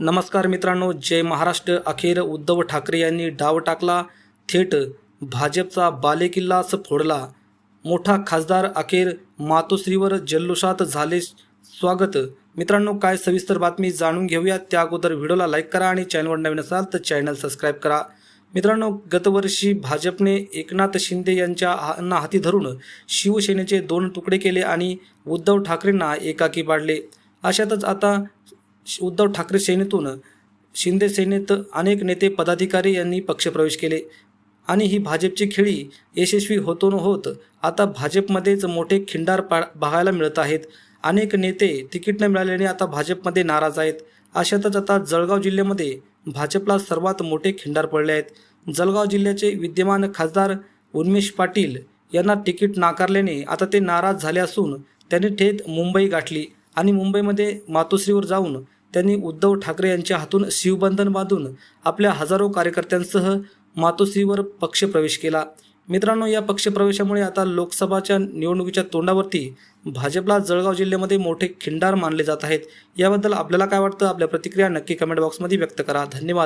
नमस्कार मित्रांनो जय महाराष्ट्र. अखेर उद्धव ठाकरे यांनी डाव टाकला थेट भाजपचा बालेकिल्लाच फोडला. मोठा खासदार अखेर मातोश्रीवर जल्लोषात झाले स्वागत. मित्रांनो काय सविस्तर बातमी जाणून घेऊया. त्या अगोदर व्हिडिओला लाईक करा आणि चॅनलवर नवीन असाल तर चॅनल सबस्क्राईब करा. मित्रांनो गतवर्षी भाजपने एकनाथ शिंदे यांच्या हाना हाती धरून शिवसेनेचे दोन तुकडे केले आणि उद्धव ठाकरेंना एकाकी पाडले. अशातच आता उद्धव ठाकरे सेनेतून शिंदे सेनेत अनेक नेते पदाधिकारी यांनी पक्षप्रवेश केले. आणि ही भाजपची खेळी यशस्वी होतो न होत आता भाजपमध्येच मोठे खिंडार पा बघायला मिळत आहेत. अनेक नेते तिकीट न मिळाल्याने आता भाजपमध्ये नाराज आहेत. अशातच आता जळगाव जिल्ह्यामध्ये भाजपला सर्वात मोठे खिंडार पडले आहेत. जळगाव जिल्ह्याचे विद्यमान खासदार उन्मेश पाटील यांना तिकीट नाकारल्याने आता ते नाराज झाले असून त्यांनी थेट मुंबई गाठली. आणि मुंबईमध्ये मातोश्रीवर जाऊन त्यांनी उद्धव ठाकरे यांच्या हातून शिवबंधन बांधून आपल्या हजारो कार्यकर्त्यांसह मातोश्रीवर पक्षप्रवेश केला. मित्रांनो या पक्षप्रवेशामुळे आता लोकसभाच्या निवडणुकीच्या तोंडावरती भाजपला जळगाव जिल्ह्यामध्ये मोठे खिंडार मानले जात आहेत. याबद्दल आपल्याला काय वाटतं? आपल्या प्रतिक्रिया नक्की कमेंट बॉक्समध्ये व्यक्त करा. धन्यवाद.